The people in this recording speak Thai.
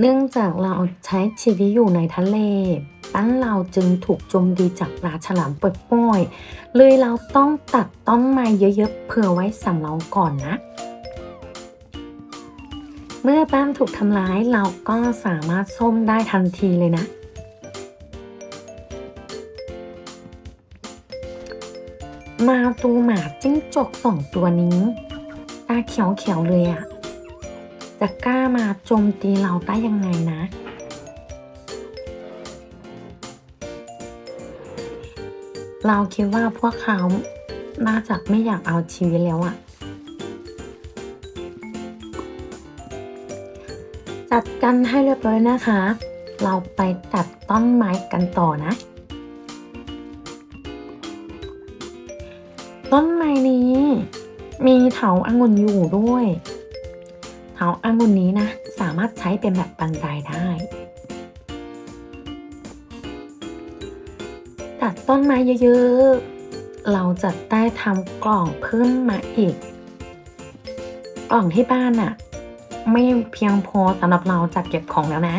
เนื่องจากเราใช้ชีวิตอยู่ในทะเลบ้านเราจึงถูกโจมตีจากปลาฉลามปลดปล่อย เลยเราต้องตัดต้นไม้เยอะๆเผื่อไว้สำรองก่อนนะ เมื่อบ้านถูกทำร้ายเราก็สามารถส้มได้ทันทีเลยนะ มาตูหมาจิ้งจกสองตัวนี้ ตาเขียวๆเลยอะ จะกล้ามาโจมตีเราได้ยังไงนะ เราคิดว่าพวกเขาน่าจะไม่อยากเอาชีวิตแล้วอะจัดกันให้เรียบร้อยนะคะ เราไปตัดต้นไม้กันต่อนะ ต้นไม้นี้ มีเถาอางุ่นอยู่ด้วย เถาองุ่นนี้นะ สามารถใช้เป็นแบบบันไดได้ ตัดต้นไม้เยอะๆ เราจะได้ทำกล่องเพิ่มมาอีก กล่องที่บ้านอะไม่เพียงพอสำหรับเราจัดเก็บของแล้วนะ